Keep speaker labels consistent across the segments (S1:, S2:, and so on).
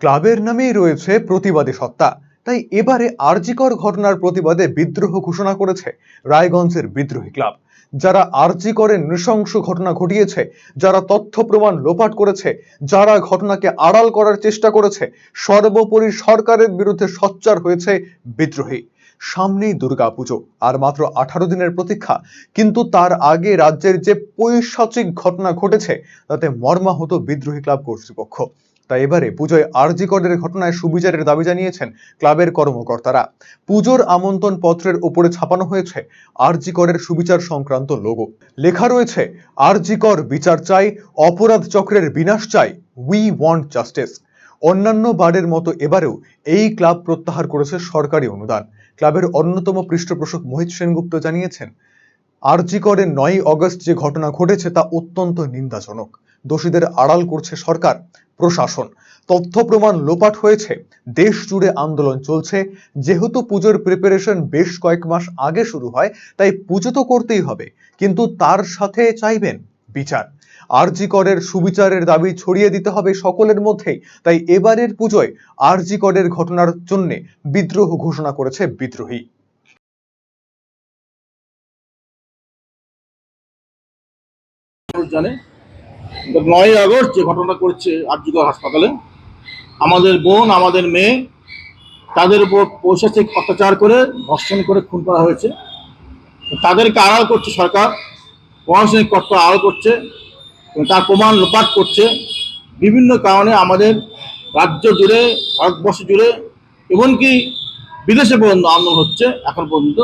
S1: ক্লাবের নামেই রয়েছে প্রতিবাদী সত্তা। তাই এবারে আরজিকর ঘটনার প্রতিবাদে বিদ্রোহ ঘোষণা করেছে রায়গঞ্জের বিদ্রোহী ক্লাব। যারা আরজিকরের নৃশংস ঘটনা ঘটিয়েছে, যারা তথ্য প্রমাণ লোপাট করেছে, যারা ঘটনাকে আড়াল করার চেষ্টা করেছে, সর্বোপরি সরকারের বিরুদ্ধে সোচ্চার হয়েছে বিদ্রোহী। সামনেই দুর্গাপুজো, আর মাত্র আঠারো দিনের প্রতীক্ষা। কিন্তু তার আগে রাজ্যের যে পৈশাচিক ঘটনা ঘটেছে, তাতে মর্মাহত বিদ্রোহী ক্লাব কর্তৃপক্ষ। তাই এবারে পুজোয় আরজিকরের ঘটনায় সুবিচারের দাবি জানিয়েছেন ক্লাবের কর্মকর্তারা। পুজোর আমন্ত্রণ পত্রের উপরে ছাপানো হয়েছে আরজিকরের সুবিচার সংক্রান্ত লোগো। লেখা রয়েছে আরজিকর বিচার চাই অপরাধ চক্রের বিনাশ চাই উই ওয়ান্ট জাস্টিস অন্যান্য বারের মতো এবারেও এই ক্লাব প্রত্যাহার করেছে সরকারি অনুদান। ক্লাবের অন্যতম পৃষ্ঠপোষক মোহিত সেনগুপ্ত জানিয়েছেন আরজিকরের নয় অগস্ট যে ঘটনা ঘটেছে তা অত্যন্ত নিন্দাজনক। দোষীদের আড়াল করছে সরকার, প্রশাসন। তথ্য প্রমাণ লোপাট হয়েছে, দেশ জুড়ে আন্দোলন চলছে। যেহেতু পুজোর প্রিপারেশন বেশ কয়েক মাস আগে শুরু হয়, তাই পুজো তো করতেই হবে, কিন্তু তার সাথে চাইবেন বিচার। আরজি করের সুবিচারের দাবি ছড়িয়ে দিতে হবে সকলের মধ্যেই, তাই এবারের পুজোয় আরজি করের ঘটনার জন্য বিদ্রোহ ঘোষণা করেছে বিদ্রোহী।
S2: জানে নয় আগস্ট যে ঘটনা করছে আরজিকর হাসপাতালে, আমাদের বোন, আমাদের মেয়ে, তাদের উপর পৈশাচিক অত্যাচার করে, ধর্ষণ করে খুন করা হয়েছে। তাদেরকে আড়াল করছে সরকার, প্রশাসনিক কর্তা আড়াল করছে তার প্রমাণ লোপাট করছে। বিভিন্ন কারণে আমাদের রাজ্য জুড়ে, ভারতবর্ষ জুড়ে, এমনকি বিদেশে পর্যন্ত আন্দোলন হচ্ছে, এখন পর্যন্ত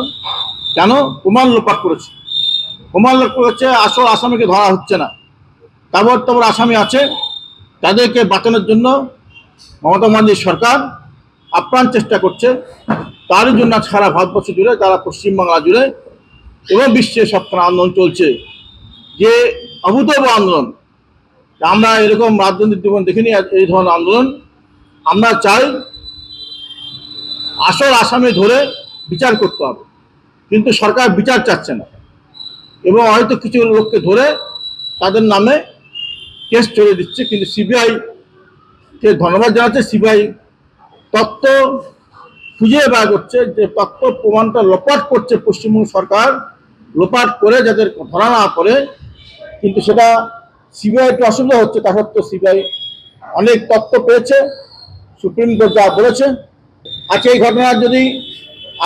S2: কেন প্রমাণ লোপাট করেছে? প্রমাণ লোপ করেছে, আসল আসামিকে ধরা হচ্ছে না। তাবর তাবর আসামি আছে, তাদেরকে বাঁচানোর জন্য মমতা ব্যানার্জির সরকার আপ্রাণ চেষ্টা করছে। তারই জন্য সারা ভারতবর্ষ জুড়ে তারা পশ্চিমবাংলা জুড়ে এবং বিশ্বে সবখানে আন্দোলন চলছে। যে অভূতপূর্ব আন্দোলন, আমরা এরকম রাজনৈতিক জীবন দেখিনি এই ধরনের আন্দোলন। আমরা চাই আসল আসামি ধরে বিচার করতে হবে, কিন্তু সরকার বিচার চাচ্ছে না। এবং হয়তো কিছু লোককে ধরে তাদের নামে কেস চলে দিচ্ছে, কিন্তু সিবিআই কে ধন্যবাদ জানাচ্ছে, সিবিআই তত্ত্ব খুঁজে বার করছে যে তত্ত্ব প্রমাণটা লোপাট করছে পশ্চিমবঙ্গ সরকার, লোপাট করে যাদের ধরা না পড়ে, কিন্তু সেটা সিবিআই একটু অসুবিধা হচ্ছে তা সত্ত্বেও সিবিআই অনেক তত্ত্ব পেয়েছে, সুপ্রিম কোর্ট যা বলেছে। আজকে এই ঘটনার যদি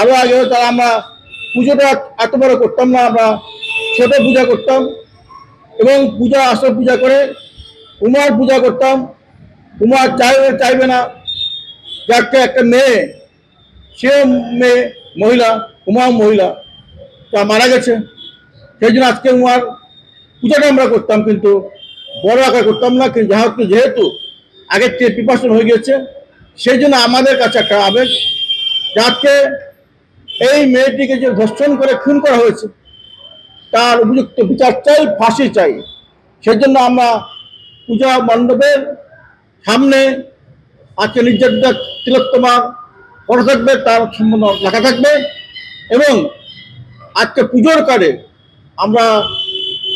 S2: আরও আগে তাহলে আমরা পুজোটা এত বড় করতাম না, আমরা ছোট পূজা করতাম এবং পূজা আসর পূজা করে উমার পূজা করতাম। উমার চাইবে চাইবে না। যাকে একটা মেয়ে, সে মেয়ে মহিলা, উমা মহিলা, তা মারা গেছে। সেই জন্য আজকে উমার পূজাটা আমরা করতাম কিন্তু বড় আকার করতাম না, কিন্তু যাহা হোক যেহেতু আগের থেকে প্রিপারেশন হয়ে গেছে সেই জন্য আমাদের কাছে একটা আবেগ যাকে এই মেয়েটিকে যে ধর্ষণ করে খুন করা হয়েছে, তার উপযুক্ত বিচার চাই, ফাঁসি চাই। সেজন্য আমরা পূজা মণ্ডপের সামনে আজকে নির্যাতিতা তিলোত্তমার ফটো থাকবে, তার সম্বন্ধ লেখা থাকবে এবং আজকে পুজোর কার্ডে আমরা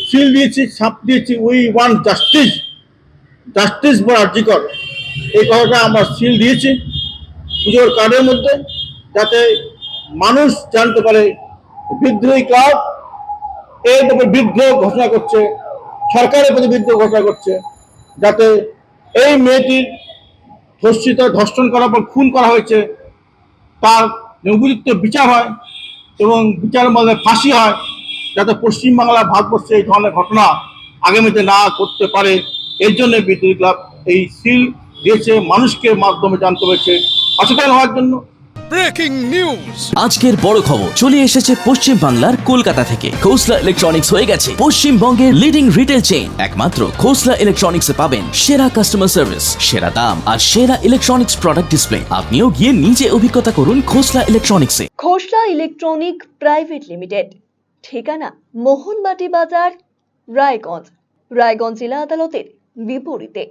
S2: সিল দিয়েছি, ছাপ দিয়েছি we want justice justice for RG Kar এই কথাটা আমরা সিল দিয়েছি পুজোর কার্ডের মধ্যে যাতে মানুষ জানতে পারে বিদ্রোহী ক্লাব এর উপর বিদ্রোহ ঘোষণা করছে, সরকারের প্রতি বিদ্রোহ ঘোষণা করছে। যাতে এই মেয়েটির ধর্ষিত, ধর্ষণ করার পর খুন করা হয়েছে, তার উপযুক্ত বিচার হয় এবং বিচারের মধ্যে ফাঁসি হয়, যাতে পশ্চিমবাংলা ভারতবর্ষে এই ধরনের ঘটনা আগামীতে না করতে পারে, এর জন্য বিদ্যুৎ ক্লাব এই সিল দিয়েছে, মানুষকে মাধ্যমে জানতে পেরেছে সচেতন হওয়ার জন্য।
S3: ব্রেকিং নিউজ
S4: আজকের বড় খবর চলে এসেছে পশ্চিম বাংলার কলকাতা থেকে। খোসলা ইলেকট্রনিক্স হয়ে গেছে। পশ্চিমবঙ্গের লিডিং রিটেল চেইন একমাত্র খোসলা ইলেকট্রনিক্স এ পাবেন সেরা কাস্টমার সার্ভিস সেরা দাম আর সেরা ইলেকট্রনিক্স প্রোডাক্ট ডিসপ্লে আপনিও গিয়ে নিজে অভিজ্ঞতা করুন খোসলা ইলেকট্রনিক্সে
S5: খোসলা ইলেকট্রনিক প্রাইভেট লিমিটেড ঠিকানা মোহনবাটি বাজার রায়গঞ্জ। রায়গঞ্জ জেলা আদালতের বিপরীতে।